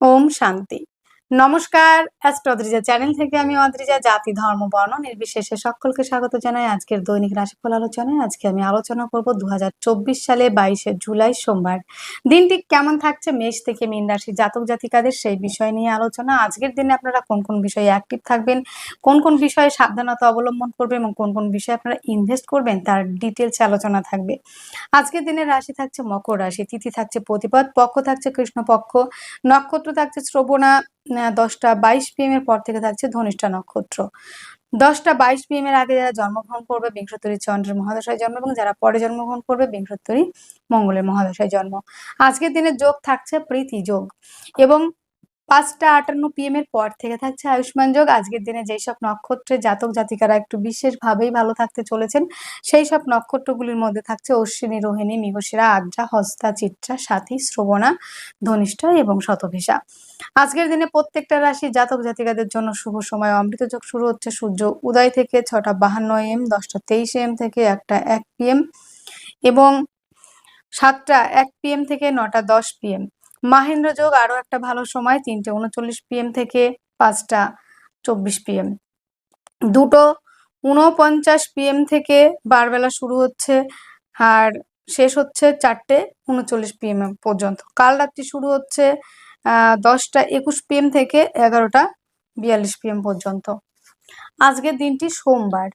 ওম শান্তি। নমস্কার অ্যাস্ট্রোদ্রিজা চ্যানেল থেকে আমি অদ্রিজা জাতি, ধর্ম, বর্ণ নির্বিশেষে সকলকে স্বাগত জানাই আজকের দৈনিক রাশিফল আলোচনায়। আজকে আমি আলোচনা করব দু হাজার চব্বিশ সালে বাইশে জুলাই সোমবার। দিনটি কেমন থাকছে? মেষ থেকে মীন রাশি জাতক জাতিকাদের সেই বিষয় নিয়ে আলোচনা। আজকের দিনে আপনারা কোন কোন বিষয়ে অ্যাক্টিভ থাকবেন? কোন কোন বিষয়ে সাবধানতা অবলম্বন করবেন এবং কোন কোন বিষয়ে আপনারা ইনভেস্ট করবেন? তার ডিটেলস আলোচনা থাকবে। আজকের দিনের রাশি থাকছে মকর রাশি। তিথি থাকছে প্রতিপদ, পক্ষ থাকছে কৃষ্ণপক্ষ, নক্ষত্র থাকছে শ্রবণা দশটা বাইশ পিএম এর পর থেকে থাকছে ধনিষ্ঠা নক্ষত্র। দশটা বাইশ পিএম এর আগে যারা জন্মগ্রহণ করবে বিংশতরী চন্দ্রের মহাদশায় জন্ম এবং যারা পরে জন্মগ্রহণ করবে বিংশতরী মঙ্গলের মহাদশায় জন্ম। আজকের দিনে যোগ থাকছে প্রীতি যোগ এবং পাঁচটা আটান্ন পিএম এর পর থেকে থাকছে আয়ুষ্মান যোগ। আজকের দিনে যেই সব নক্ষত্রের জাতক জাতিকারা একটু বিশেষভাবেই ভালো থাকতে চলেছেন, সেই সব নক্ষত্রগুলির মধ্যে থাকছে অশ্বিনী, রোহিণী মৃগশিরা আদ্রা, হস্তা, চিত্রা, সাথী, শ্রবণা, ধনিষ্ঠা এবং শতভিসা। আজকের দিনে প্রত্যেকটা রাশি জাতক জাতিকাদের জন্য শুভ সময়। অমৃত যোগ শুরু হচ্ছে সূর্য উদয় থেকে ছটা বাহান্ন এম দশটা তেইশ এম থেকে একটা এক পিএম এবং সাতটা এক পিএম থেকে নটা দশ পিএম মাহেন্দ্র যোগ আরও একটা ভালো সময়, তিনটে উনচল্লিশ পিএম থেকে পাঁচটা চব্বিশ পিএম দুটো উনপঞ্চাশ পিএম থেকে বারবেলা শুরু হচ্ছে, আর শেষ হচ্ছে চারটে উনচল্লিশ পিএম পর্যন্ত। কাল রাত্রি শুরু হচ্ছে দশটা একুশ পিএম থেকে এগারোটা বিয়াল্লিশ পিএম পর্যন্ত। আজকের দিনটি সোমবার।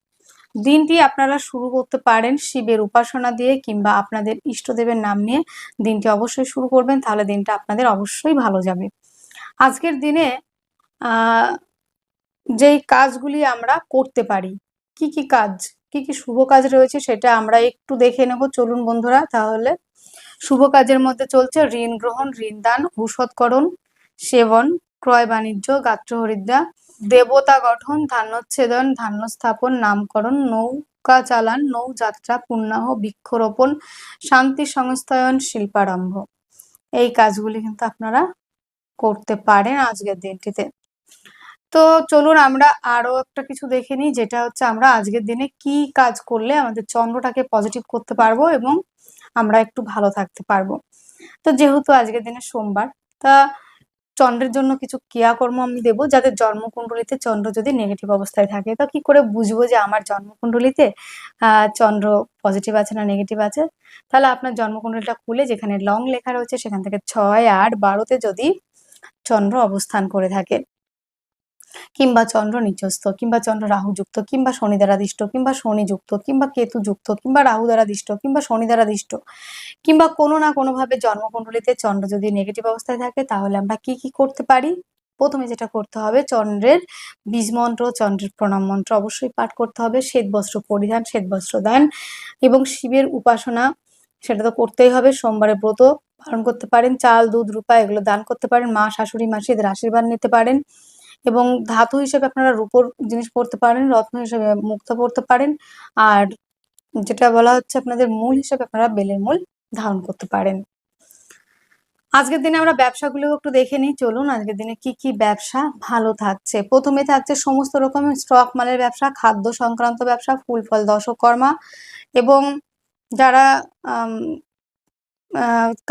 দিনটি আপনারা শুরু করতে পারেন শিবের উপাসনা দিয়ে কিংবা আপনাদের ইষ্টদেবের নাম নিয়ে দিনটি অবশ্যই শুরু করবেন, তাহলে দিনটা আপনাদের অবশ্যই ভালো যাবে। আজকের দিনে যেই কাজগুলি আমরা করতে পারি, কি কি কাজ, কি কি শুভ কাজ রয়েছে সেটা আমরা একটু দেখে নেব। চলুন বন্ধুরা, তাহলে শুভ কাজের মধ্যে চলছে ঋণ গ্রহণ, ঋণ দান ঔষধকরণ সেবন, ক্রয় বাণিজ্য গাত্র হরিদ্রা দেবতা গঠন, ধান্যচ্ছেদন ধান্য স্থাপন নামকরণ, নৌকা চালান নৌ যাত্রা পুণ্যাহ, বৃক্ষরোপণ, শান্তি সংস্থায়ন, শিল্পারম্ভ। এই কাজগুলি কিন্তু আপনারা করতে পারেন আজকের দিনটিতে। তো চলুন আমরা আরও একটা কিছু দেখে নিই, যেটা হচ্ছে আমরা আজকের দিনে কি কাজ করলে আমাদের চন্দ্রটাকে পজিটিভ করতে পারব এবং আমরা একটু ভালো থাকতে পারব। তো যেহেতু আজকের দিনে সোমবার, তা চন্দ্রের জন্য কিছু ক্রিয়াকর্ম আমি দেবো যাদের জন্মকুণ্ডলিতে চন্দ্র যদি নেগেটিভ অবস্থায় থাকে। তো কি করে বুঝব যে আমার জন্মকুণ্ডলিতে চন্দ্র পজিটিভ আছে না নেগেটিভ আছে? তাহলে আপনার জন্মকুণ্ডলিটা খুলে যেখানে লং লেখা রয়েছে সেখান থেকে ছয়, আট, বারোতে যদি চন্দ্র অবস্থান করে থাকে। কিংবা চন্দ্র নিচস্থ কিংবা চন্দ্র রাহু যুক্ত, কিংবা শনি দ্বারা দিষ্ট কিংবা শনি যুক্ত, কিংবা কেতু যুক্ত, কিংবা রাহু দ্বারা দিষ্ট কিংবা শনি দ্বারা দিষ্ট কিংবা কোনো না কোনোভাবে জন্মকুণ্ডলিতে চন্দ্র যদি নেগেটিভ অবস্থায় থাকে, তাহলে আমরা কি কি করতে পারি? প্রথমে যেটা করতে হবে, চন্দ্রের বীজ মন্ত্র, চন্দ্রের প্রণাম মন্ত্র অবশ্যই পাঠ করতে হবে, শ্বেত বস্ত্র পরিধান, শ্বেত বস্ত্র দান, এবং শিবের উপাসনা, সেটা তো করতেই হবে, সোমবারে ব্রত পালন করতে পারেন, চাল, দুধ, রূপা এগুলো দান করতে পারেন, মা, শাশুড়ি মাসি এদের আশীর্বাদ নিতে পারেন। এবং ধাতু হিসেবে আপনারা রূপোর জিনিস পড়তে পারেন, রত্ন হিসেবে মুক্তা পড়তে পারেন, আর যেটা বলা হচ্ছে আপনাদের মূল হিসেবে আপনারা বেলের মূল ধারণ করতে পারেন। আজকের দিনে আমরা ব্যবসাগুলো একটু দেখে নিই, চলুন আজকের দিনে কি কি ব্যবসা ভালো থাকছে। প্রথমে থাকছে সমস্ত রকমের স্টক মালের ব্যবসা, খাদ্য সংক্রান্ত ব্যবসা, ফুল, ফল দশকর্মা এবং যারা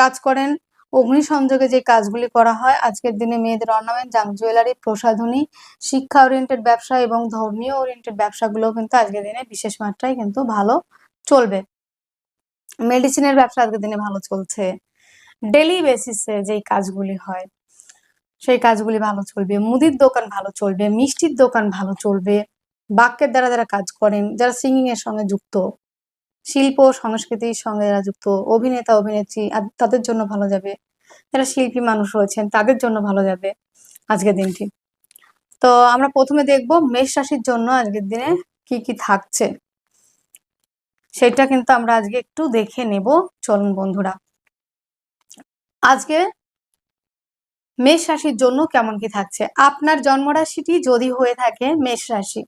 কাজ করেন অগ্নিসংযোগে যে কাজগুলি করা হয়, আজকের দিনে মেয়েদের অর্নামেন্ট জাম জুয়েলারি প্রসাধনী শিক্ষা ওরিয়েন্টেড ব্যবসা এবং ধর্মীয় ওরিয়েন্টেড ব্যবসাগুলো কিন্তু আজকের দিনে বিশেষ মাত্রায় কিন্তু ভালো চলবে। মেডিসিনের ব্যবসা আজকের দিনে ভালো চলছে। ডেলি বেসিসে যেই কাজগুলি হয়, সেই কাজগুলি ভালো চলবে। মুদির দোকান ভালো চলবে, মিষ্টির দোকান ভালো চলবে। বাক্যের দ্বারা যারা কাজ করেন, যারা সিঙ্গিং এর সঙ্গে যুক্ত শিল্প সংস্কৃতির সঙ্গে যারা যুক্ত অভিনেতা, অভিনেত্রী তাদের জন্য ভালো যাবে। যারা শিল্পী মানুষ রয়েছেন, তাদের জন্য ভালো যাবে আজকের দিনটি। তো আমরা প্রথমে দেখব মেষ রাশির জন্য আজকের দিনে কি কি থাকছে। সেটা কিন্তু আমরা আজকে একটু দেখে নেব। চলুন বন্ধুরা। আজকে মেষ রাশির জন্য কেমন কি থাকছে? আপনার জন্মরাশিটি যদি হয়ে থাকে মেষ রাশি।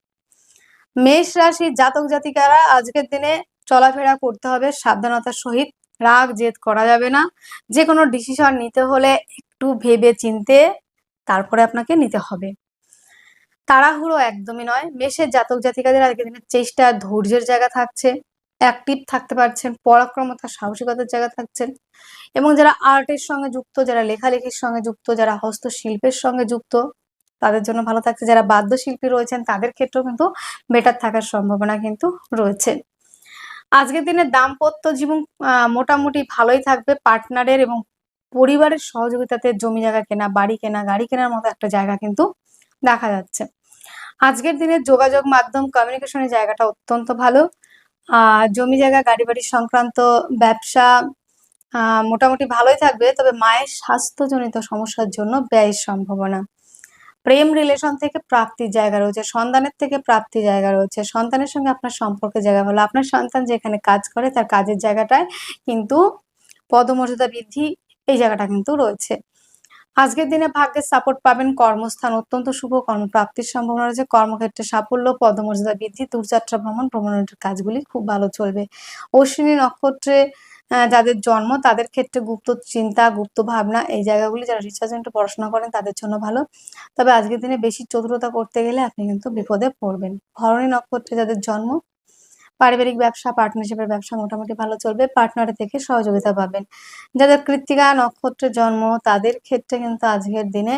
মেষ রাশির জাতক জাতিকারা আজকের দিনে চলাফেরা করতে হবে, সাবধানতার সহিত রাগ জেদ করা যাবে না। যে কোনো ডিসিশন নিতে হলে একটু ভেবে চিনতে তারপরে আপনাকে নিতে হবে। তাড়াহুড়ো একদমই নয়। মেষের জাতক জাতিকাদের আজকের দিনের চেষ্টা, ধৈর্যের জায়গা থাকছে অ্যাক্টিভ থাকতে পারছেন, পরাক্রমতা, সাহসিকতার জায়গা থাকছেন এবং যারা আর্টের সঙ্গে যুক্ত, যারা লেখালেখির সঙ্গে যুক্ত, যারা হস্তশিল্পের সঙ্গে যুক্ত, তাদের জন্য ভালো থাকছে। যারা বাদ্যশিল্পী রয়েছেন, তাদের ক্ষেত্রেও কিন্তু বেটার থাকার সম্ভাবনা কিন্তু রয়েছে। আজকের দিনে দাম্পত্য জীবন মোটামুটি ভালোই থাকবে। পার্টনারের এবং পরিবারের সহযোগিতাতে জমি জায়গা কেনা, বাড়ি কেনা, গাড়ি কেনার মতো একটা জায়গা কিন্তু দেখা যাচ্ছে। আজকের দিনে যোগাযোগ মাধ্যম কমিউনিকেশনের জায়গাটা অত্যন্ত ভালো। জমি জায়গা গাড়ি বাড়ি সংক্রান্ত ব্যবসা মোটামুটি ভালোই থাকবে, তবে মায়ের স্বাস্থ্যজনিত সমস্যার জন্য ব্যয়ের সম্ভাবনা। প্রেম রিলেশন থেকে প্রাপ্তির জায়গা রয়েছে, সন্তানের থেকে প্রাপ্তির জায়গা রয়েছে, সন্তানের সঙ্গে আপনার সম্পর্কের জায়গা হলো আপনার সন্তান যেখানে কাজ করে, তার কাজের জায়গাটায় কিন্তু পদমর্যাদা বৃদ্ধি এই জায়গাটা কিন্তু রয়েছে। আজকের দিনে ভাগ্যের সাপোর্ট পাবেন কর্মস্থান, অত্যন্ত শুভ কর্মপ্রাপ্তির সম্ভাবনা রয়েছে। কর্মক্ষেত্রে সাফল্য, পদমর্যাদা বৃদ্ধি, দূরযাত্রা ভ্রমণ, ভ্রমণের কাজগুলি খুব ভালো চলবে। অশ্বিনী নক্ষত্রে যাদের জন্ম, তাদের ক্ষেত্রে গুপ্ত চিন্তা, গুপ্ত ভাবনা, এই জায়গাগুলি যারা রিসার্চ সেন্টারে পড়াশোনা করেন, তাদের জন্য ভালো। তবে আজকের দিনে বেশি চতুরতা করতে গেলে আপনি কিন্তু বিপদে পড়বেন। ভরণী নক্ষত্রে যাদের জন্ম পারিবারিক ব্যবসা পার্টনারশিপের ব্যবসা মোটামুটি ভালো চলবে। পার্টনারের থেকে সহযোগিতা পাবেন। যাদের কৃত্তিকা নক্ষত্রে জন্ম, তাদের ক্ষেত্রে কিন্তু আজকের দিনে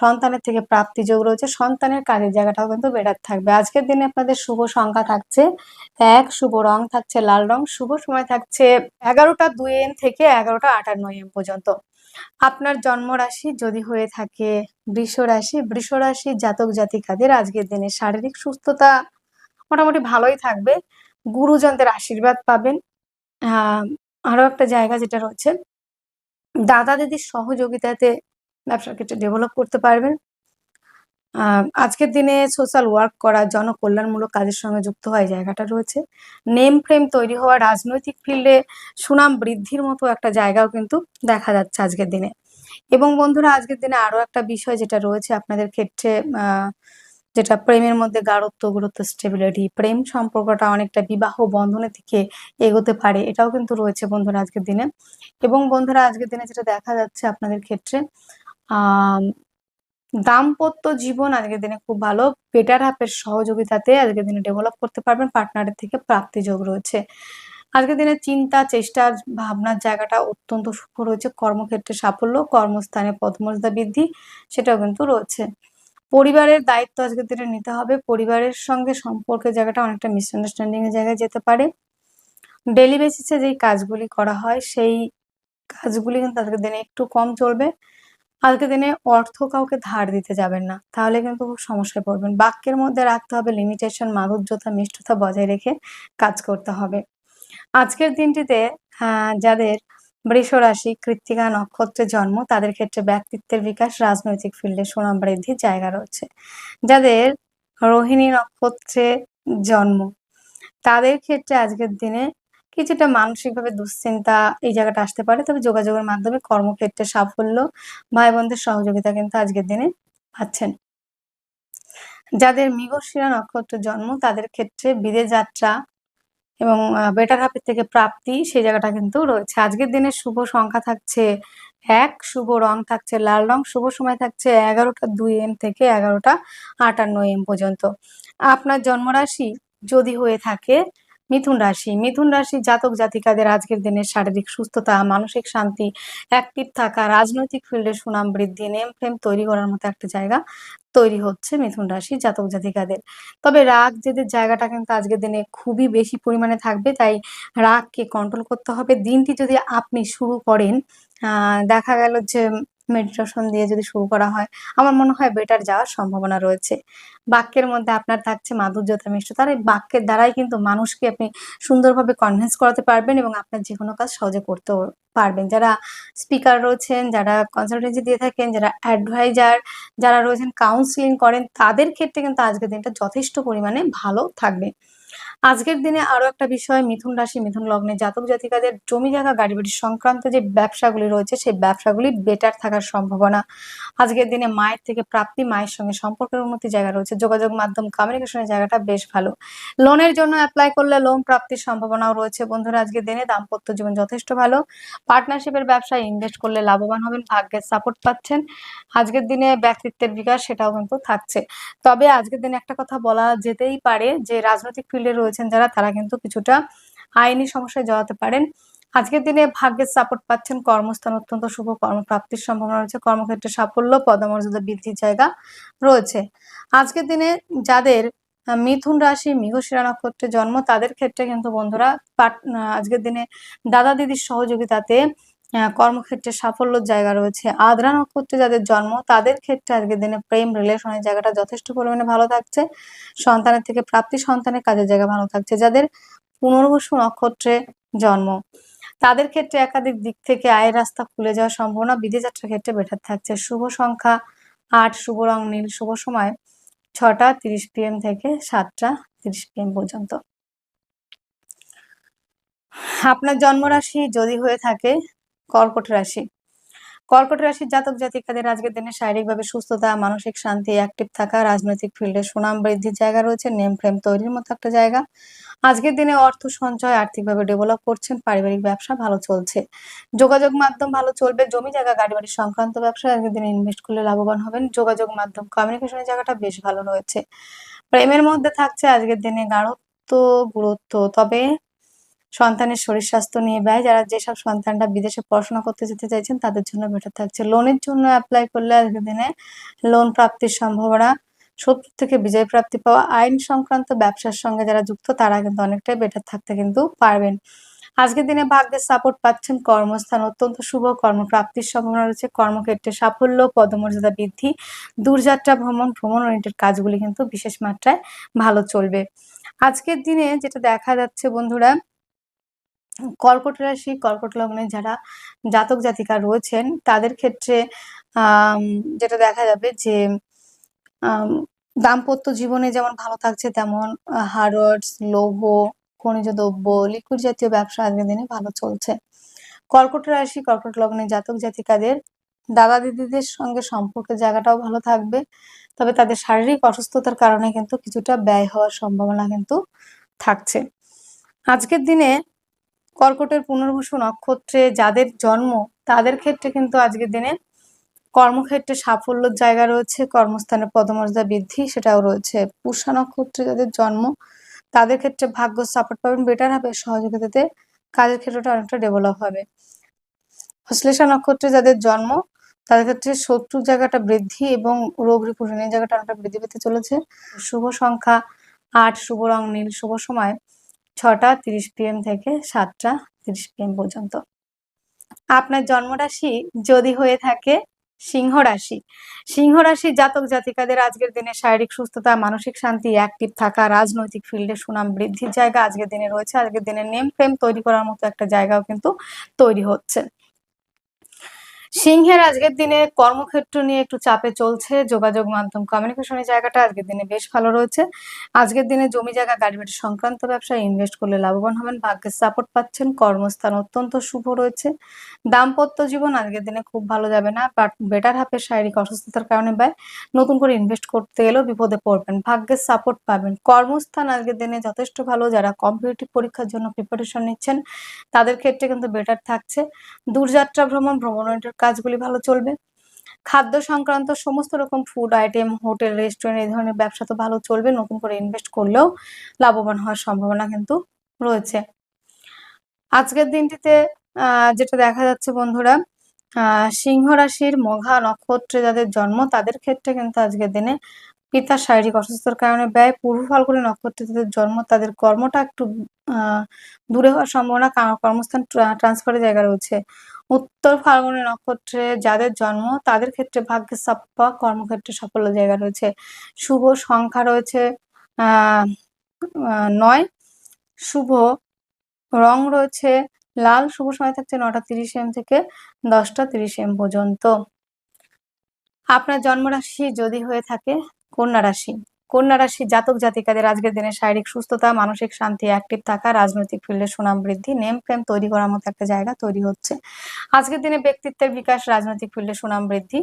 সন্তানের থেকে প্রাপ্তি যোগ রয়েছে। সন্তানের কাজের জায়গাটাও কিন্তু বেটার থাকবে। আজকের দিনে আপনাদের শুভ সংখ্যা থাকছে এক, শুভ রং থাকছে লাল রং, শুভ সময় থাকছে এগারোটা দুই এম থেকে এগারোটা আটান্ন এম পর্যন্ত। আপনার জন্ম রাশি যদি হয়ে থাকে বৃষ রাশি বৃষ রাশি জাতক জাতিকাদের আজকের দিনে শারীরিক সুস্থতা মোটামুটি ভালোই থাকবে। গুরুজনদের আশীর্বাদ পাবেন। আহ আরও একটা জায়গা যেটা রয়েছে, দাদা দিদির সহযোগিতাতে ব্যবসার ক্ষেত্রে ডেভেলপ করতে পারবেন। আজকের দিনে সোশ্যাল ওয়ার্ক করা, জনকল্যাণমূলক কাজের সঙ্গে যুক্ত হয় জায়গাটা রয়েছে। নেম ফ্রেম তৈরি হওয়া, রাজনৈতিক ফিল্ডে সুনাম বৃদ্ধির মতো একটা জায়গাও কিন্তু দেখা যাচ্ছে আজকের দিনে। এবং বন্ধুরা, আজকের দিনে আরও একটা বিষয় যেটা রয়েছে আপনাদের ক্ষেত্রে যেটা প্রেমের মধ্যে গাঢ়ত্ব, গুরুত্ব স্টেবিলিটি প্রেম সম্পর্কটা অনেকটা বিবাহ বন্ধনের থেকে এগোতে পারে, এটাও কিন্তু রয়েছে বন্ধুরা আজকের দিনে। এবং বন্ধুরা, আজকের দিনে যেটা দেখা যাচ্ছে আপনাদের ক্ষেত্রে দাম্পত্য জীবন আজকের দিনে খুব ভালো। বেটার হাফের সহযোগিতাতে আজকের দিনে ডেভেলপ করতে পারবেন পার্টনারের থেকে প্রাপ্তি যোগ রয়েছে। আজকের দিনে চিন্তা, চেষ্টা, ভাবনার জায়গাটা অত্যন্ত শুভ রয়েছে। কর্মক্ষেত্রে সাফল্য, কর্মস্থানে পদমর্যাদা বৃদ্ধি, সেটাও কিন্তু রয়েছে। পরিবারের দায়িত্ব আজকের দিনে নিতে হবে। পরিবারের সঙ্গে সম্পর্কের জায়গাটা অনেকটা মিসআন্ডারস্ট্যান্ডিং এর জায়গায় যেতে পারে। ডেলি বেসিসে যেই কাজগুলি করা হয়, সেই কাজগুলি কিন্তু আজকের দিনে একটু কম চলবে। আজকের দিনে অর্থ কাউকে ধার দিতে যাবেন না, তাহলে কিন্তু খুব সমস্যায় পড়বেন। বাক্যের মধ্যে রাখতে হবে লিমিটেশন মাধুর্যতা, মিষ্টতা বজায় রেখে কাজ করতে হবে। আজকের দিনটিতে যাদের বৃষ রাশি কৃত্তিকা নক্ষত্রে জন্ম, তাদের ক্ষেত্রে ব্যক্তিত্বের বিকাশ, রাজনৈতিক ফিল্ডে সুনাম বৃদ্ধির জায়গা রয়েছে। যাদের রোহিণী নক্ষত্রে জন্ম, তাদের ক্ষেত্রে আজকের দিনে কিছুটা মানসিকভাবে দুশ্চিন্তা এই জায়গাটা আসতে পারে, তবে যোগাযোগের মাধ্যমে কর্মক্ষেত্রে সাফল্য ভাই বোনদের সহযোগিতা কিন্তু আজকের দিনে পাচ্ছেন। যাদের মৃগশিরা নক্ষত্র জন্ম, তাদের ক্ষেত্রে বিদেশ যাত্রা এবং বেটার হাফের থেকে প্রাপ্তি, সেই জায়গাটা কিন্তু রয়েছে। আজকের দিনের শুভ সংখ্যা থাকছে এক, শুভ রং থাকছে লাল রং, শুভ সময় থাকছে এগারোটা দুই এম থেকে এগারোটা আটান্ন এম পর্যন্ত। আপনার জন্মরাশি যদি হয়ে থাকে মিথুন রাশি। মিথুন রাশি জাতক জাতিকাদের আজকের দিনে শারীরিক সুস্থতা, মানসিক শান্তি অ্যাক্টিভ থাকা, রাজনৈতিক ফিল্ডে সুনাম বৃদ্ধি নেম ফ্রেম তৈরি করার মতো একটা জায়গা তৈরি হচ্ছে মিথুন রাশি জাতক জাতিকাদের। তবে রাগ যেদের জায়গাটা কিন্তু আজকের দিনে খুবই বেশি পরিমাণে থাকবে, তাই রাগকে কন্ট্রোল করতে হবে। দিনটি যদি আপনি শুরু করেন দেখা গেল যে মেডিটেশন দিয়ে যদি শুরু করা হয়, আমার মনে হয় বেটার যাওয়ার সম্ভাবনা রয়েছে। বাক্যের মধ্যে আপনার থাকছে মাধুর্যতা, মিষ্টতা, আর এই বাক্যের দ্বারাই কিন্তু মানুষকে আপনি সুন্দরভাবে কনভিন্স করাতে পারবেন এবং আপনার যে কোনো কাজ সহজে করতেও পারবেন। যারা স্পিকার রয়েছেন, যারা কনসালটেন্সি দিয়ে থাকেন, যারা অ্যাডভাইজার যারা রয়েছেন কাউন্সিলিং করেন, তাদের ক্ষেত্রে কিন্তু আজকের দিনটা যথেষ্ট পরিমাণে ভালো থাকবে। আজকের দিনে আরও একটা বিষয়, মিথুন রাশি, মিথুন লগ্নে জাতক জাতিকাদের জমি জায়গা, গাড়ি বাড়ি সংক্রান্ত যে ব্যবসাগুলি রয়েছে, সেই ব্যবসাগুলি বেটার থাকার সম্ভাবনা। আজকের দিনে মায়ের থেকে প্রাপ্তি, মায়ের সঙ্গে সম্পর্কের উন্নতি জায়গা রয়েছে, যোগাযোগ মাধ্যম কমিউনিকেশনের জায়গাটা বেশ ভালো। লোনের জন্য অ্যাপ্লাই করলে লোন প্রাপ্তির সম্ভাবনাও রয়েছে। বন্ধুরা, আজকের দিনে দাম্পত্য জীবন যথেষ্ট ভালো। পার্টনারশিপের ব্যবসায় ইনভেস্ট করলে লাভবান হবেন, ভাগ্যের সাপোর্ট পাচ্ছেন। আজকের দিনে ব্যক্তিত্বের বিকাশ সেটাও কিন্তু থাকছে। তবে আজকের দিনে একটা কথা বলা যেতেই পারে যে, রাজনৈতিক ফিল্ডে রয়েছে রয়েছেন যারা, তারা কিন্তু কিছুটা আইনি সমস্যায় জড়াতে পারেন। আজকের দিনে ভাগ্যের সাপোর্ট পাচ্ছেন কর্মস্থান অত্যন্ত শুভ, কর্মপ্রাপ্তির সম্ভাবনা রয়েছে, কর্মক্ষেত্রে সাফল্য, পদমর্যাদা বৃদ্ধির জায়গা রয়েছে। আজকের দিনে যাদের মিথুন রাশি মৃগশিরা নক্ষত্রে জন্ম, তাদের ক্ষেত্রে কিন্তু বন্ধুরা আজকের দিনে দাদা দিদির সহযোগিতাতে কর্মক্ষেত্রে সাফল্যের জায়গা রয়েছে। আদ্রা নক্ষত্রে যাদের জন্ম, তাদের ক্ষেত্রে আজকের দিনে প্রেম রিলেশনের জায়গাটা যথেষ্ট পরিমাণে ভালো থাকছে। সন্তানের থেকে প্রাপ্তি সন্তানের কাজের জায়গা ভালো থাকছে। যাদের পুনর্বসু নক্ষত্রে জন্ম, তাদের ক্ষেত্রে একাধিক দিক থেকে আয়ের রাস্তা খুলে যাওয়ার সম্ভাবনা বিদেশ যাত্রার ক্ষেত্রে বেটার থাকছে। শুভ সংখ্যা আট, শুভ রং নীল, শুভ সময় ছটা, তিরিশ পিএম থেকে সাতটা, তিরিশ পিএম পর্যন্ত। আপনার জন্মরাশি যদি হয়ে থাকে কর্কট রাশি। কর্কট রাশির জাতক জাতিকাদের আজকের দিনে শারীরিকভাবে সুস্থতা, মানসিক শান্তি অ্যাক্টিভ থাকা, রাজনৈতিক ফিল্ডে সুনাম বৃদ্ধির জায়গা রয়েছে নেম ফ্রেম তৈরির মতো একটা জায়গা। আজকের দিনে অর্থ সঞ্চয় আর্থিকভাবে ডেভেলপ করছেন, পারিবারিক ব্যবসা ভালো চলছে। যোগাযোগ মাধ্যম ভালো চলবে, জমি জায়গা, গাড়ি বাড়ি সংক্রান্ত ব্যবসায় আজকের দিনে ইনভেস্ট করলে লাভবান হবেন। যোগাযোগ মাধ্যম কমিউনিকেশনের জায়গাটা বেশ ভালো রয়েছে। প্রেমের মধ্যে থাকছে আজকের দিনে গাঢ়ত্ব, গুরুত্ব, তবে সন্তানের শরীর স্বাস্থ্য নিয়ে ব্যয়, যারা যেসব সন্তানরা বিদেশে পড়াশোনা করতে যেতে চাইছেন, তাদের জন্য বেটার থাকছে। লোনের জন্য অ্যাপ্লাই করলে আজকের দিনে লোন প্রাপ্তির সম্ভাবনা শত্রু থেকে বিজয় প্রাপ্তি পাওয়া, আইন সংক্রান্ত ব্যবসার সঙ্গে যারা যুক্ত, তারা কিন্তু অনেকটাই বেটার থাকতে কিন্তু পারবেন। আজকের দিনে ভাগ্যের সাপোর্ট পাচ্ছেন কর্মস্থান, অত্যন্ত শুভ কর্মপ্রাপ্তির সম্ভাবনা রয়েছে। কর্মক্ষেত্রে সাফল্য, পদমর্যাদা বৃদ্ধি, দূরযাত্রা, ভ্রমণ ভ্রমণ ওরিয়েন্টেড কাজগুলি কিন্তু বিশেষ মাত্রায় ভালো চলবে। আজকের দিনে যেটা দেখা যাচ্ছে বন্ধুরা কর্কট রাশি কর্কট লগ্নে যারা জাতক জাতিকা রয়েছেন, তাদের ক্ষেত্রে যেটা দেখা যাবে যে দাম্পত্য জীবনে যেমন ভালো থাকছে তেমন হার্ডওয়ার্ডস লৌহ, খনিজ দ্রব্য, লিকুইড জাতীয় ব্যবসা আজকের দিনে ভালো চলছে। কর্কট রাশি, কর্কট লগ্নে জাতক জাতিকাদের দাদা দিদিদের সঙ্গে সম্পর্কের জায়গাটাও ভালো থাকবে, তবে তাদের শারীরিক অসুস্থতার কারণে কিন্তু কিছুটা ব্যয় হওয়ার সম্ভাবনা কিন্তু থাকছে। আজকের দিনে কর্কটের পুনর্বসু নক্ষত্রে যাদের জন্ম, তাদের ক্ষেত্রে কিন্তু আজকের দিনে কর্মক্ষেত্রে সাফল্যের জায়গা রয়েছে, কর্মস্থানে পদমর্যাদা বৃদ্ধি সেটাও রয়েছে। পুষা নক্ষত্রে যাদের জন্ম, তাদের ক্ষেত্রে ভাগ্য সাপোর্ট পাবেন বেটার হবে, সহযোগিতাতে কাজের ক্ষেত্রটা অনেকটা ডেভেলপ হবে। শ্লেষা নক্ষত্রে যাদের জন্ম, তাদের ক্ষেত্রে শত্রু জায়গাটা বৃদ্ধি এবং রোগ রিপুষণের জায়গাটা অনেকটা বৃদ্ধি পেতে চলেছে। শুভ সংখ্যা আট, শুভ রং নীল, শুভ সময়। ছটা তিরিশ পিএম থেকে সাতটা তিরিশ পিএম পর্যন্ত। আপনার জন্মরাশি যদি হয়ে থাকে সিংহ রাশি। সিংহ রাশি জাতক জাতিকাদের আজকের দিনে শারীরিক সুস্থতা, মানসিক শান্তি অ্যাক্টিভ থাকা, রাজনৈতিক ফিল্ডে সুনাম বৃদ্ধির জায়গা আজকের দিনে রয়েছে। আজকের দিনে নেম ফ্রেম তৈরি করার মতো একটা জায়গাও কিন্তু তৈরি হচ্ছে। সিংহের আজকের দিনে কর্মক্ষেত্র নিয়ে একটু চাপে চলছে, যোগাযোগ মাধ্যম কমিউনিকেশনের জায়গাটা আজকের দিনে বেশ ভালো রয়েছে। আজকের দিনে জমি জায়গা, গাড়ি বাড়ি সংক্রান্ত ব্যবসায় ইনভেস্ট করলে লাভবান হবেন, ভাগ্যের সাপোর্ট পাচ্ছেন, কর্মস্থান অত্যন্ত শুভ রয়েছে। দাম্পত্য জীবন আজকের দিনে খুব ভালো যাবে না বাট বেটার হাফের শারীরিক অসুস্থতার কারণে ব্যয়। নতুন করে ইনভেস্ট করতে গেলেও বিপদে পড়বেন, ভাগ্যের সাপোর্ট পাবেন। কর্মস্থান আজকের দিনে যথেষ্ট ভালো, যারা কম্পিটিটিভ পরীক্ষার জন্য প্রিপারেশন নিচ্ছেন, তাদের ক্ষেত্রে কিন্তু বেটার থাকছে। দূরযাত্রা ভ্রমণ, ভ্রমণের কাজগুলি ভালো চলবে। খাদ্য সংক্রান্ত সমস্ত রকম ফুড আইটেম হোটেল রেস্টুরেন্ট এই ধরনের ব্যবসা তো ভালো চলবে, নতুন করে ইনভেস্ট করলেও লাভবান হওয়ার সম্ভাবনা কিন্তু রয়েছে। আজকের দিনটিতে যেটা দেখা যাচ্ছে বন্ধুরা সিংহ রাশির মঘা নক্ষত্রে যাদের জন্ম, তাদের ক্ষেত্রে কিন্তু আজকের দিনে পিতার শারীরিক অসুস্থতার কারণে ব্যয় পূর্ব ফাল্গুনী যাদের জন্ম, তাদের কর্মটা একটু দূরে হওয়ার সম্ভাবনা কর্মস্থান ট্রান্সফারের জায়গা রয়েছে। উত্তর ফাল্গুনী নক্ষত্রে যাদের জন্ম, তাদের ক্ষেত্রে ভাগ্যের সাপ্পা কর্মক্ষেত্রে সাফল্য জায়গা রয়েছে। শুভ সংখ্যা রয়েছে নয়। শুভ রং রয়েছে, লাল শুভ সময় থাকছে নটা তিরিশ এম থেকে দশটা তিরিশ এম পর্যন্ত। আপনার জন্মরাশি যদি হয়ে থাকে কন্যা রাশি। কন্যা রাশি জাতক জাতিকাদের আজকের দিনে শারীরিক সুস্থতা, মানসিক শান্তি অ্যাক্টিভ থাকা, রাজনৈতিক ফিল্ডে সুনাম বৃদ্ধি নেম ফ্রেম তৈরি করার মতো একটা জায়গা তৈরি হচ্ছে। আজকের দিনে ব্যক্তিত্বের বিকাশ, রাজনৈতিক ফিল্ডে সুনাম বৃদ্ধি।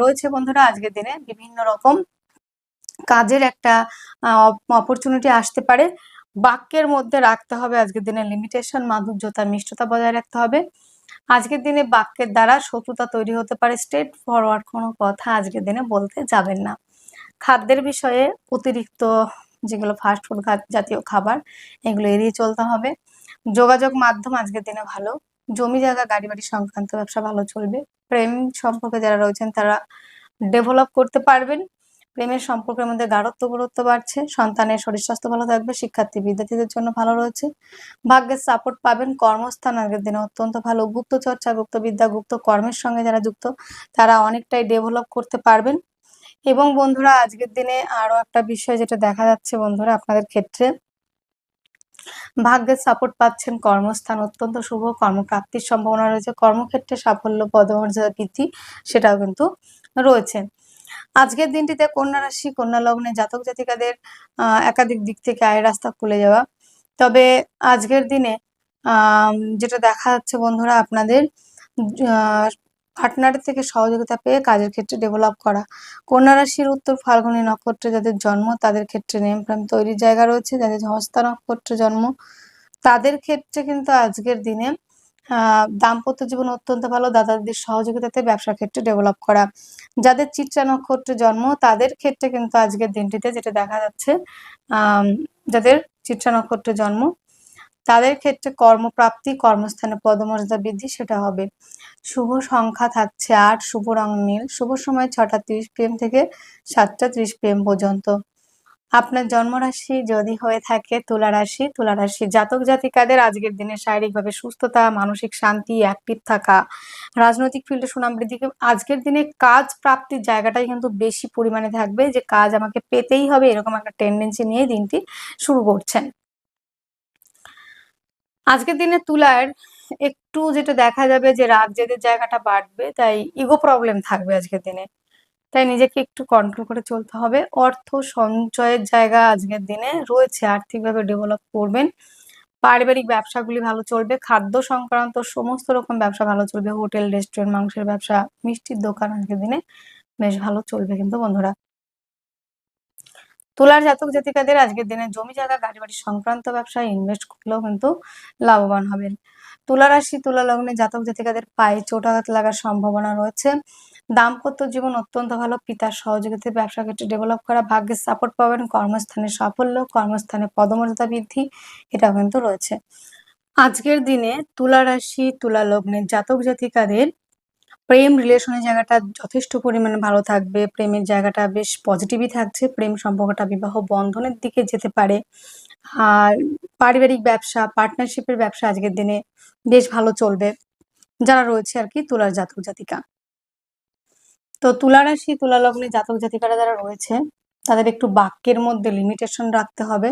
রয়েছে বন্ধুরা আজকের দিনে বিভিন্ন রকম কাজের একটা অপরচুনিটি আসতে পারে। বাক্যের মধ্যে রাখতে হবে আজকের দিনে লিমিটেশন মাধুর্যতা, মিষ্টতা বজায় রাখতে হবে। আজকের দিনে বাক্যের দ্বারা শত্রুতা তৈরি হতে পারে। স্ট্রেট ফরওয়ার্ড কোনো কথা আজকের দিনে বলতে যাবেন না। খাদ্যের বিষয়ে অতিরিক্ত যেগুলো ফাস্ট ফুড জাতীয় খাবার, এগুলো এড়িয়ে চলতে হবে। যোগাযোগ মাধ্যম আজকের দিনে ভালো। জমি জায়গা, গাড়ি বাড়ি সংক্রান্ত ব্যবসা ভালো চলবে। প্রেম সম্পর্কে যারা রয়েছেন তারা ডেভেলপ করতে পারবেন। প্রেমের সম্পর্কের মধ্যে গাঢ়ত্ব গুরুত্ব বাড়ছে। সন্তানের শরীর স্বাস্থ্য ভালো থাকবে। শিক্ষার্থী, বিদ্যার্থীদের জন্য ভালো রয়েছে। ভাগ্যের সাপোর্ট পাবেন। কর্মস্থান আগের দিনে অত্যন্ত ভালো। গুপ্ত চর্চা, গুপ্ত বিদ্যা, গুপ্ত কর্মের সঙ্গে যারা যুক্ত, তারা অনেকটাই ডেভেলপ করতে পারবেন। এবং বন্ধুরা, আজকের দিনে আরও একটা বিষয় যেটা দেখা যাচ্ছে বন্ধুরা আপনাদের ক্ষেত্রে। ভাগ্যের সাপোর্ট পাচ্ছেন, কর্মস্থান অত্যন্ত শুভ, কর্মপ্রাপ্তির সম্ভাবনা রয়েছে, কর্মক্ষেত্রে সাফল্য, পদমর্যাদা বৃদ্ধি সেটাও কিন্তু রয়েছে। আজকের দিনটিতে কন্যা রাশি, কন্যা লগ্নে জাতক জাতিকাদের একাধিক দিক থেকে আয়ের রাস্তা খুলে যাওয়া। তবে আজকের দিনে যেটা দেখা যাচ্ছে বন্ধুরা আপনাদের পার্টনারের থেকে সহযোগিতা পেয়ে কাজের ক্ষেত্রে ডেভেলপ করা। কন্যা রাশির উত্তর ফাল্গুনী নক্ষত্রে যাদের জন্ম, তাদের ক্ষেত্রে নেম প্রেম তৈরির জায়গা রয়েছে। যাদের হস্তা নক্ষত্রে জন্ম, তাদের ক্ষেত্রে কিন্তু আজকের দিনে দাম্পত্য জীবন অত্যন্ত ভালো। দাদাদের সহযোগিতাতে ব্যবসার ক্ষেত্রে ডেভেলপ করা। যাদের চিত্রা নক্ষত্রে জন্ম, তাদের ক্ষেত্রে কিন্তু আজকের দিনটিতে যেটা দেখা যাচ্ছে যাদের চিত্রা নক্ষত্রে জন্ম তাদের ক্ষেত্রে কর্মপ্রাপ্তি, কর্মস্থানে পদমর্যাদা বৃদ্ধি, সেটা হবে। শুভ সংখ্যা থাকছে আট, শুভ রং নীল, শুভ সময় ছটা ত্রিশ পিএম থেকে সাতটা ত্রিশ পিএম পর্যন্ত। আপনার জন্মরাশি যদি হয়ে থাকে তুলা রাশি তুলা রাশি জাতক জাতিকাদের আজকের দিনে শারীরিকভাবে সুস্থতা, মানসিক শান্তি অ্যাক্টিভ থাকা, রাজনৈতিক ফিল্ডে সুনাম বৃদ্ধি আজকের দিনে কাজ প্রাপ্তির জায়গাটাই কিন্তু বেশি পরিমাণে থাকবে যে কাজ আমাকে পেতেই হবে, এরকম একটা টেন্ডেন্সি নিয়ে দিনটি শুরু করছেন। আজকের দিনে তুলার একটু যেটা দেখা যাবে যে রাগ জেদের জায়গাটা বাড়বে, তাই ইগো প্রবলেম থাকবে আজকের দিনে। তাই নিজেকে একটু কন্ট্রোল করে চলতে হবে। অর্থ সঞ্চয়ের জায়গা আজকের দিনে রয়েছে, আর্থিকভাবে ডেভেলপ করবেন। পারিবারিক ব্যবসাগুলি ভালো চলবে, খাদ্য সংক্রান্ত সমস্ত রকম ব্যবসা ভালো চলবে। হোটেল রেস্টুরেন্ট মাংসের ব্যবসা, মিষ্টির দোকান আজকের দিনে বেশ ভালো চলবে কিন্তু বন্ধুরা। তুলার জাতক জাতিকাদের আজকের দিনে জমি জায়গা গাড়ি বাড়ি সংক্রান্ত ব্যবসায় ইনভেস্ট করলেও কিন্তু লাভবান হবেন। তুলা রাশি, তুলা লগ্নে জাতক জাতিকাদের পায়ে চোটাঘাত লাগার সম্ভাবনা রয়েছে। দাম্পত্য জীবন অত্যন্ত ভালো, পিতার সহযোগিতায় ব্যবসা ক্ষেত্রে ডেভেলপ করা ভাগ্যের সাপোর্ট পাবেন, কর্মস্থানে সাফল্য, কর্মস্থানে পদমর্যাদা বৃদ্ধি এটা কিন্তু রয়েছে। আজকের দিনে তুলা রাশি, তুলা লগ্নের জাতক জাতিকাদের প্রেম রিলেশনের জায়গাটা যথেষ্ট পরিমাণে ভালো থাকবে। প্রেমের জায়গাটা বেশ পজিটিভই থাকছে। প্রেম সম্পর্কটা বিবাহ বন্ধনের দিকে যেতে পারে। আর পারিবারিক ব্যবসা পার্টনারশিপের ব্যবসা আজকের দিনে বেশ ভালো চলবে। যারা রয়েছে আর কি তুলার জাতক জাতিকা। তো তুলা রাশি, তুলা লগ্নে জাতক জাতিকারা যারা রয়েছে, তাদের একটু বাক্যের মধ্যে লিমিটেশন রাখতে হবে।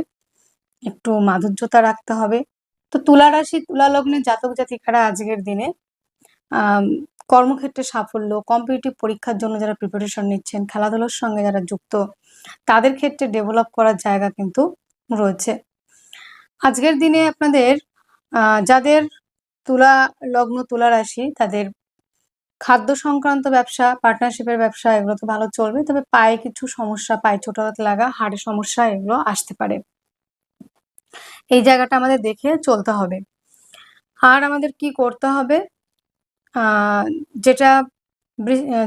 একটু মাধুর্যতা রাখতে হবে। তো তুলা রাশি, তুলা লগ্নে জাতক জাতিকারা আজকের দিনে কর্মক্ষেত্রে সাফল্য কম্পিটিটিভ পরীক্ষার জন্য যারা প্রিপারেশন নিচ্ছেন, খেলাধুলার সঙ্গে যারা যুক্ত, তাদের ক্ষেত্রে ডেভেলপ করার জায়গা কিন্তু রয়েছে। আজকের দিনে আপনাদের যাদের তুলা, লগ্ন, তুলা রাশি, তাদের খাদ্য সংক্রান্ত ব্যবসা পার্টনারশিপের ব্যবসা, এগুলো তো ভালো চলবে, তবে পায়ে কিছু সমস্যা, পায়ে ছোট লাগা, হাড়ে সমস্যা, এগুলো আসতে পারে। এই জায়গাটা আমাদের দেখে চলতে হবে। আর আমাদের কি করতে হবে? যেটা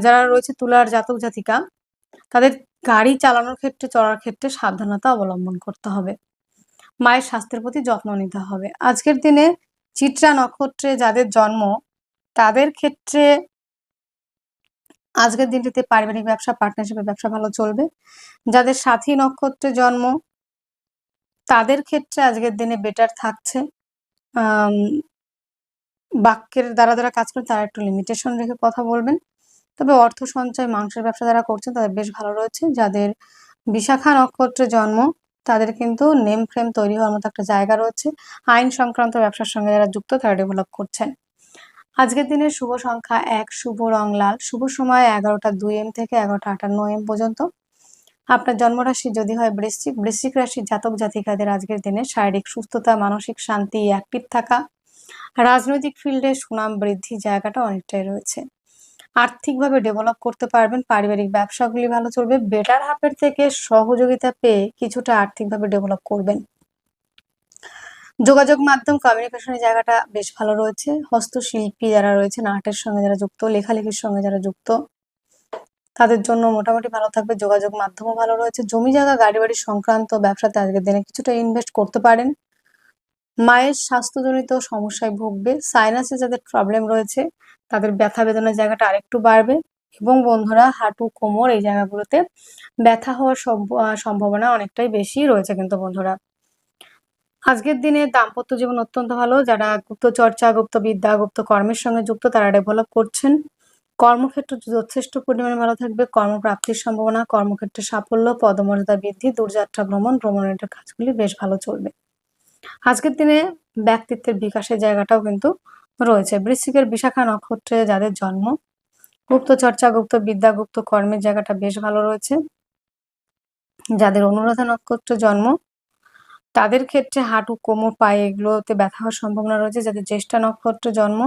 যারা রয়েছে তুলার জাতক জাতিকা, তাদের গাড়ি চালানোর ক্ষেত্রে, চড়ার ক্ষেত্রে সাবধানতা অবলম্বন করতে হবে। মায়ের স্বাস্থ্যের প্রতি যত্ন নিতে হবে। আজকের দিনে চিত্রা নক্ষত্রে যাদের জন্ম, তাদের ক্ষেত্রে আজকের দিনটিতে পারিবারিক ব্যবসা পার্টনারশিপের ব্যবসা ভালো চলবে। যাদের সাথী নক্ষত্রে জন্ম, তাদের ক্ষেত্রে আজকের দিনে বেটার থাকছে। বাক্যের দ্বারা যারা কাজ করেন, তারা একটু লিমিটেশন রেখে কথা বলবেন। তবে অর্থ সঞ্চয়, মাংসের ব্যবসা যারা করছেন, তাদের বেশ ভালো রয়েছে। যাদের বিশাখা নক্ষত্রে জন্ম, তাদের কিন্তু নেম ফ্রেম তৈরি হওয়ার মতো একটা জায়গা রয়েছে। আইন সংক্রান্ত ব্যবসার সঙ্গে যারা যুক্ত, তারা ডেভেলপ করছেন। আজকের দিনের শুভ সংখ্যা এক, শুভ রং লাল। শুভ সময় এগারোটা দুই এম থেকে এগারোটা আটান্ন এম পর্যন্ত। আপনার জন্মরাশি যদি হয় বৃশ্চিক বৃশ্চিক রাশির জাতক জাতিকাদের আজকের দিনে শারীরিক সুস্থতা, মানসিক শান্তি অ্যাক্টিভ থাকা রাজনৈতিক ফিল্ডে সুনাম বৃদ্ধি জায়গাটা অনেকটাই রয়েছে। আর্থিকভাবে ডেভেলপ করতে পারবেন, পারিবারিক ব্যবসাগুলি ভালো চলবে বেটার হাফের থেকে সহযোগিতা পেয়ে কিছুটা আর্থিকভাবে ডেভেলপ করবেন। যোগাযোগ মাধ্যম কমিউনিকেশনের জায়গাটা বেশ ভালো রয়েছে। হস্তশিল্পী যারা রয়েছেন, আর্টের সঙ্গে যারা যুক্ত, লেখালেখির সঙ্গে যারা যুক্ত, তাদের জন্য মোটামুটি ভালো থাকবে, যোগাযোগ মাধ্যমও ভালো রয়েছে। জমি জায়গা, গাড়ি বাড়ি সংক্রান্ত ব্যবসাতে আজকের দিনে কিছুটা ইনভেস্ট করতে পারেন। মায়ের স্বাস্থ্যজনিত সমস্যায় ভুগবে সাইনাসে যাদের প্রবলেম রয়েছে, তাদের ব্যথা বেদনার জায়গাটা আরেকটু বাড়বে এবং বন্ধুরা হাঁটু, কোমর এই জায়গাগুলোতে ব্যথা হওয়ার সম্ভ- সম্ভাবনা অনেকটাই বেশি রয়েছে কিন্তু বন্ধুরা। আজকের দিনে দাম্পত্য জীবন অত্যন্ত ভালো, যারা গুপ্ত চর্চা গুপ্ত বিদ্যা গুপ্ত কর্মের সঙ্গে যুক্ত তারা ডেভেলপ করছেন। কর্মক্ষেত্র যথেষ্ট পরিমাণে ভালো থাকবে, কর্মপ্রাপ্তির সম্ভাবনা কর্মক্ষেত্রে সাফল্য, পদমর্যাদা বৃদ্ধি, দূরযাত্রা ভ্রমণ, ভ্রমণের কাজগুলি বেশ ভালো চলবে। আজকের দিনে ব্যক্তিত্বের বিকাশের জায়গাটাও কিন্তু রয়েছে। বৃশ্চিকের বিশাখা নক্ষত্রে যাদের জন্ম গুপ্ত চর্চা গুপ্ত বিদ্যা, গুপ্ত কর্মের জায়গাটা বেশ ভালো রয়েছে। যাদের অনুরাধা নক্ষত্রে জন্ম, তাদের ক্ষেত্রে হাঁটু, কোমর, পায়ে এগুলোতে ব্যথা হওয়ার সম্ভাবনা রয়েছে। যাদের জ্যেষ্ঠা নক্ষত্রে জন্ম,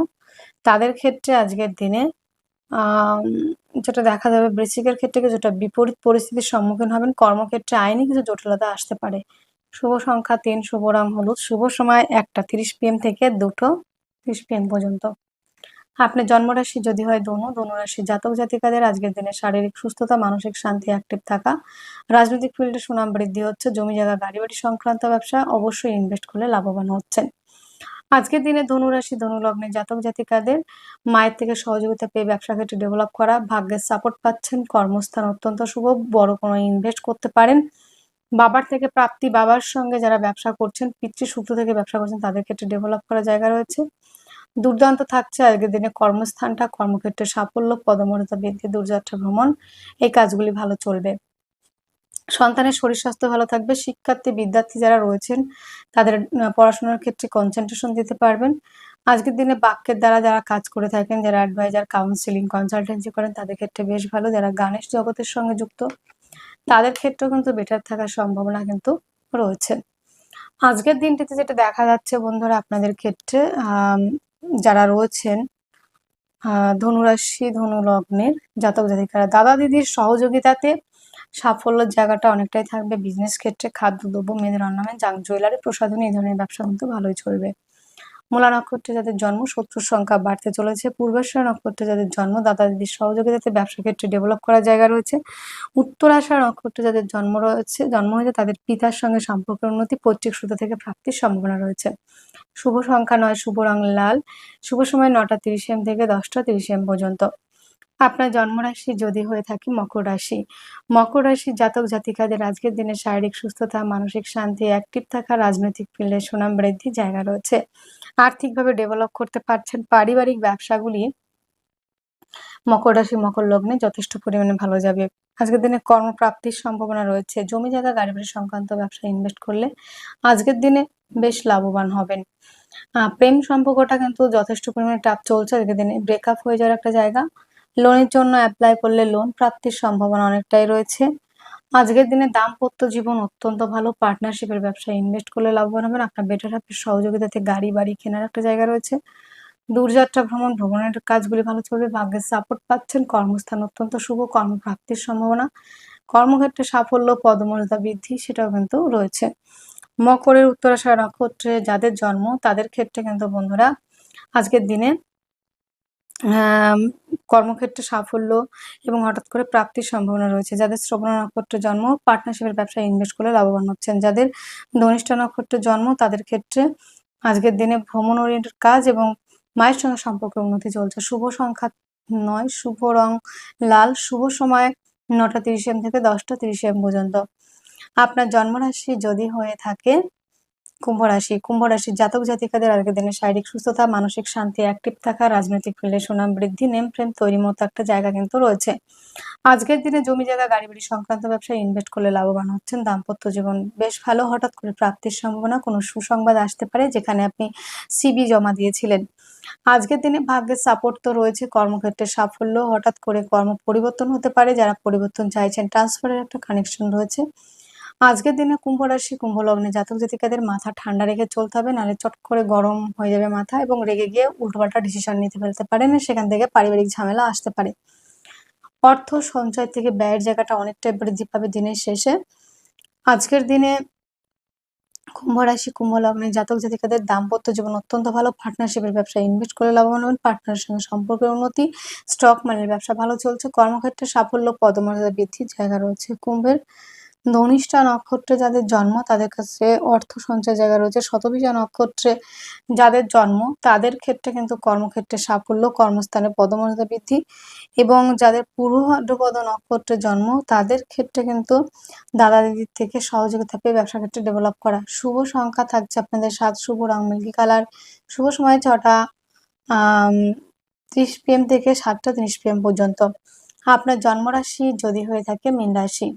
তাদের ক্ষেত্রে আজকের দিনে যেটা দেখা যাবে, বৃশ্চিকের ক্ষেত্রে কিছুটা বিপরীত পরিস্থিতির সম্মুখীন হবেন। কর্মক্ষেত্রে আইনি কিছু জটিলতা আসতে পারে। শুভ সংখ্যা তিন, শুভ রং হলুদ। শুভ সময় একটা, তিরিশ পিএম থেকে দুটো, তিরিশ পিএম পর্যন্ত। আপনার জন্মরাশি যদি হয় ধনু ধনুরাশি জাতক জাতিকাদের আজকের দিনে শারীরিক সুস্থতা, মানসিক শান্তি অ্যাক্টিভ থাকা। রাজনৈতিক ফিল্ডে সুনাম বৃদ্ধি হচ্ছে, জমি জায়গা গাড়ি বাড়ি সংক্রান্ত ব্যবসা, অবশ্যই ইনভেস্ট করলে লাভবান হচ্ছেন। আজকের দিনে ধনুরাশি ধনু লগ্নের জাতক জাতিকাদের মায়ের থেকে সহযোগিতা পেয়ে ব্যবসা ক্ষেত্রে ডেভেলপ করা, ভাগ্যের সাপোর্ট পাচ্ছেন, কর্মস্থান অত্যন্ত শুভ, বড় কোনো ইনভেস্ট করতে পারেন। বাবার থেকে প্রাপ্তি, বাবার সঙ্গে যারা ব্যবসা করছেন পিতৃসূত্র থেকে ব্যবসা করছেন, তাদের ক্ষেত্রে ডেভেলপ করার জায়গা রয়েছে। দুর্দান্ত থাকছে আজকের দিনে কর্মস্থানটা, কর্মক্ষেত্রে সাফল্য, পদমর্যাদা বৃদ্ধি, দূরযাত্রা ভ্রমণ, এই কাজগুলি ভালো চলবে। সন্তানের শরীর স্বাস্থ্য ভালো থাকবে, শিক্ষার্থী, বিদ্যার্থী যারা রয়েছেন, তাদের পড়াশোনার ক্ষেত্রে কনসেন্ট্রেশন দিতে পারবেন। আজকের দিনে বাক্যের দ্বারা যারা কাজ করে থাকেন, যারা অ্যাডভাইজার কাউন্সিলিং কনসালটেন্সি করেন, তাদের ক্ষেত্রে বেশ ভালো। যারা গানের জগতের সঙ্গে যুক্ত তাদের ক্ষেত্রেও কিন্তু বেটার থাকার সম্ভাবনা কিন্তু রয়েছে। আজকের দিনটিতে যেটা দেখা যাচ্ছে বন্ধুরা আপনাদের ক্ষেত্রে যারা রয়েছেন ধনুরাশি ধনু লগ্নের জাতক জাতিকারা, দাদা দিদির সহযোগিতাতে সাফল্যের জায়গাটা অনেকটাই থাকবে। বিজনেস ক্ষেত্রে খাদ্যদ্রব্য মেয়েদের অর্নামেন্ট জাঙ্ক জুয়েলারি প্রসাধনী এই ধরনের ব্যবসা কিন্তু ভালোই চলবে। মূলা নক্ষত্রে যাদের জন্ম, শত্রুর সংখ্যা বাড়তে চলেছে। পূর্বাশয় নক্ষত্রে যাদের জন্ম দাদা দিদির সহযোগিতাতে ব্যবসা ক্ষেত্রে ডেভেলপ করার জায়গা রয়েছে। উত্তরাশয় নক্ষত্রে যাদের জন্ম রয়েছে, জন্ম হয়েছে, তাদের পিতার সঙ্গে সম্পর্কের উন্নতি পৈতৃক সূত্র থেকে প্রাপ্তির সম্ভাবনা রয়েছে। শুভ সংখ্যা নয়, শুভ রং লাল। শুভ সময় নটা তিরিশ এম থেকে দশটা তিরিশ এম পর্যন্ত। আপনার জন্মরাশি যদি হয়ে থাকে মকর রাশি। মকর রাশির জাতক জাতিকাদের আজকের দিনে শারীরিক সুস্থতা, মানসিক শান্তি অ্যাক্টিভ থাকা, রাজনৈতিক ফিল্ডে সুনাম বৃদ্ধির জায়গা রয়েছে। আর্থিকভাবে ডেভেলপ করতে পারছেন পারিবারিক ব্যবসাগুলি। মকর রাশি, মকর লগ্নে যথেষ্ট পরিমাণে ভালো যাবে। আজকের দিনে কর্মপ্রাপ্তির সম্ভাবনা রয়েছে। জমি জায়গা গাড়ি বাড়ি সংক্রান্ত ব্যবসায় ইনভেস্ট করলে আজকের দিনে বেশ লাভবান হবেন। প্রেম সম্পর্কটা কিন্তু যথেষ্ট পরিমাণে টাপ চলছে। আজকের দিনে ব্রেকআপ হয়ে যাওয়ার একটা জায়গা। লোনের জন্য অ্যাপ্লাই করলে লোন প্রাপ্তির সম্ভাবনা অনেকটাই রয়েছে। আজকের দিনে দাম্পত্য জীবন অত্যন্ত ভালো পার্টনারশিপের ব্যবসায় ইনভেস্ট করলে লাভবান হবেন। আপনার বেটার হাফের সহযোগিতাতে গাড়ি, বাড়ি কেনার একটা জায়গা রয়েছে। দূরযাত্রা ভ্রমণ, ভ্রমণের কাজগুলি ভালো চলবে, ভাগ্যের সাপোর্ট পাচ্ছেন। কর্মস্থান অত্যন্ত শুভ, কর্মপ্রাপ্তির সম্ভাবনা। কর্মক্ষেত্রে সাফল্য, পদমর্যাদা বৃদ্ধি, সেটাও কিন্তু রয়েছে। মকরের উত্তরাশয় নক্ষত্রে যাদের জন্ম, তাদের ক্ষেত্রে কিন্তু বন্ধুরা, আজকের দিনে কর্মক্ষেত্রে সাফল্য এবং হঠাৎ করে প্রাপ্তির সম্ভাবনা রয়েছে। যাদের শ্রবণ নক্ষত্রে জন্ম পার্টনারশিপের ব্যবসায় ইনভেস্ট করে লাভবান হচ্ছেন। যাদের ধনিষ্ঠ নক্ষত্রে জন্ম, তাদের ক্ষেত্রে আজকের দিনে ভ্রমণ ওরিয়েন্টেড কাজ এবং মায়ের সঙ্গে সম্পর্কের উন্নতি চলছে। শুভ সংখ্যা নয়, শুভ রং লাল, শুভ সময় নটা তিরিশ এম থেকে দশটা তিরিশ এম পর্যন্ত। আপনার জন্মরাশি যদি হয়ে থাকে কুম্ভ রাশি কুম্ভ রাশির জাতক জাতিকাদের আজকের দিনে শারীরিক সুস্থতা, মানসিক শান্তি অ্যাক্টিভ থাকা, রাজনৈতিক ফিল্ডে সুনাম বৃদ্ধি নেম প্রেম তৈরি মতো একটা জায়গা কিন্তু রয়েছে। আজকের দিনে জমি জায়গা গাড়ি বাড়ি সংক্রান্ত ব্যবসায় ইনভেস্ট করলে লাভবান হচ্ছেন দাম্পত্য জীবন। বেশ ভালো, হঠাৎ করে প্রাপ্তির সম্ভাবনা, কোনো সুসংবাদ আসতে পারে যেখানে আপনি সিবি জমা দিয়েছিলেন। আজকের দিনে ভাগ্যের সাপোর্ট তো রয়েছে কর্মক্ষেত্রে সাফল্য, হঠাৎ করে কর্ম পরিবর্তন হতে পারে, যারা পরিবর্তন চাইছেন ট্রান্সফারের একটা কানেকশন রয়েছে। আজকের দিনে কুম্ভ রাশি, কুম্ভ লগ্নে জাতক জাতিকাদের মাথা ঠান্ডা রেখে চলতে হবে, নাহলে চট করে গরম হয়ে যাবে মাথা এবং রেগে গিয়ে উল্টোপাল্টা ডিসিশন নিতে ফেলতে পারেন, সেখান থেকে পারিবারিক ঝামেলা আসতে পারে। অর্থ সঞ্চয় থেকে ব্যয়ের জায়গাটা অনেকটাই বৃদ্ধি পাবে দিনের শেষে। আজকের দিনে কুম্ভ রাশি, কুম্ভ লগ্নের জাতক জাতিকাদের দাম্পত্য জীবন অত্যন্ত ভালো পার্টনারশিপের ব্যবসায় ইনভেস্ট করে লাভবান হবেন পার্টনারের সঙ্গে সম্পর্কের উন্নতি স্টক মানের ব্যবসা ভালো চলছে, কর্মক্ষেত্রে সাফল্য, পদমর্যাদা বৃদ্ধির জায়গা রয়েছে কুম্ভের। ধনিষ্ঠা নক্ষত্রে যাদের জন্ম, তাদের কাছে অর্থ সঞ্চয় জায়গা রয়েছে। শতবিশা নক্ষত্রে যাদের জন্ম, তাদের ক্ষেত্রে কিন্তু কর্মক্ষেত্রে সাফল্য, কর্মস্থানে পদমর্যাদা বৃদ্ধি এবং যাদের পূর্ব ভাদ্রপদ নক্ষত্রে জন্ম, তাদের ক্ষেত্রে কিন্তু দাদা দিদির থেকে সহযোগিতা পেয়ে ব্যবসা ক্ষেত্রে ডেভেলপ করা। শুভ সংখ্যা থাকছে আপনাদের সাত, শুভ রং, মিল্কি কালার। শুভ সময় ছটা ত্রিশ পিএম থেকে সাতটা ত্রিশ পিএম পর্যন্ত। আপনার জন্মরাশি যদি হয়ে থাকে মীন রাশি।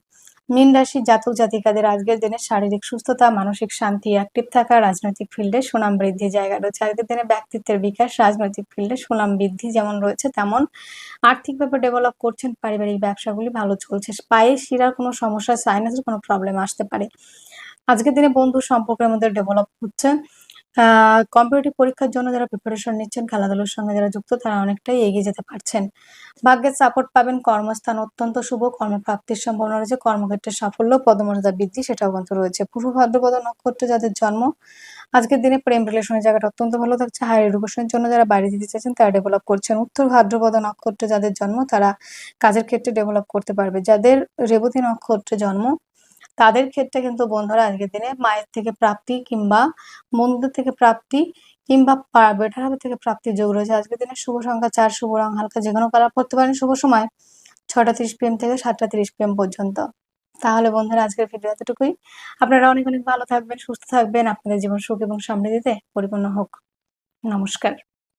মীন রাশি জাতক জাতিকাদের আজকের দিনে শারীরিক সুস্থতা, মানসিক শান্তি অ্যাক্টিভ থাকা, রাজনৈতিক ফিল্ডে সুনাম বৃদ্ধি জায়গা রয়েছে। আজকের দিনে ব্যক্তিত্বের বিকাশ, রাজনৈতিক ফিল্ডে সুনাম বৃদ্ধি যেমন রয়েছে তেমন। আর্থিকভাবে ডেভেলপ করছেন, পারিবারিক ব্যবসাগুলি ভালো চলছে। পায়ে শিরার কোনো সমস্যা সাইনাসের কোনো প্রবলেম আসতে পারে। আজকের দিনে বন্ধু সম্পর্কের মধ্যে ডেভেলপ হচ্ছে। কম্পিটিটিভ পরীক্ষার জন্য যারা প্রিপারেশন নিচ্ছেন, খেলাধুলার সঙ্গে যারা যুক্ত, তারা অনেকটাই এগিয়ে যেতে পারছেন। ভাগ্যের সাপোর্ট পাবেন কর্মস্থান অত্যন্ত শুভ, কর্মপ্রাপ্তির সম্ভাবনা রয়েছে, কর্মক্ষেত্রে সাফল্য, পদমর্যাদা বৃদ্ধি, সেটাও কিন্তু রয়েছে। পূর্ব ভাদ্রপদ নক্ষত্রে যাদের জন্ম, আজকের দিনে প্রেম রিলেশনের জায়গাটা অত্যন্ত ভালো থাকছে। হায়ার এডুকেশনের জন্য যারা বাইরে দিতে চাইছেন, তারা ডেভেলপ করছেন। উত্তর ভাদ্রপদ নক্ষত্রে যাদের জন্ম, তারা কাজের ক্ষেত্রে ডেভেলপ করতে পারবে। যাদের রেবতী নক্ষত্রে জন্ম তাদের ক্ষেত্রে কিন্তু বন্ধুরা আজকের দিনে মায়ের থেকে প্রাপ্তি কিংবা বন্ধুদের থেকে প্রাপ্তি কিংবা বেটার হবে থেকে প্রাপ্তি যোগ রয়েছে আজকের দিনে শুভ সংখ্যা চার, শুভ রং হালকা যে কোনো কালার করতে পারেন। শুভ সময় ছটা তিরিশ পিএম থেকে সাতটা তিরিশ পিএম পর্যন্ত। তাহলে বন্ধুরা আজকের ভিডিও এতটুকুই। আপনারা অনেক অনেক ভালো থাকবেন, সুস্থ থাকবেন। আপনাদের জীবন সুখ এবং সমৃদ্ধিতে পরিপূর্ণ হোক। নমস্কার।